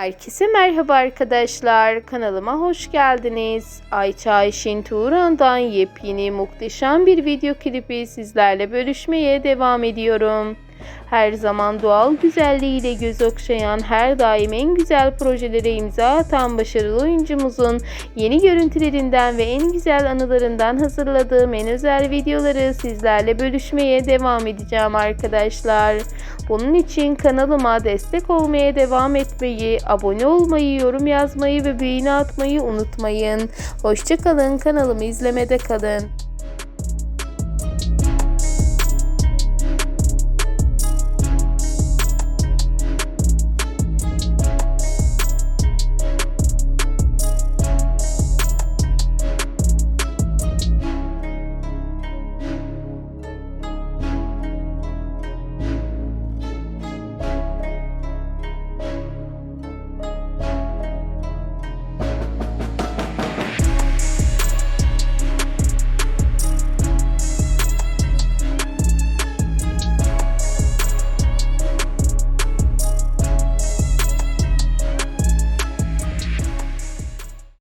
Herkese merhaba arkadaşlar. Kanalıma hoş geldiniz. Ayça Ayşin Turan'dan yepyeni muhteşem bir video klipi sizlerle bölüşmeye devam ediyorum. Her zaman doğal güzelliğiyle göz okşayan, her daim en güzel projelere imza atan başarılı oyuncumuzun yeni görüntülerinden ve en güzel anılarından hazırladığım en özel videoları sizlerle bölüşmeye devam edeceğim arkadaşlar. Bunun için kanalıma destek olmaya devam etmeyi, abone olmayı, yorum yazmayı ve beğeni atmayı unutmayın. Hoşçakalın, kanalımı izlemede kalın.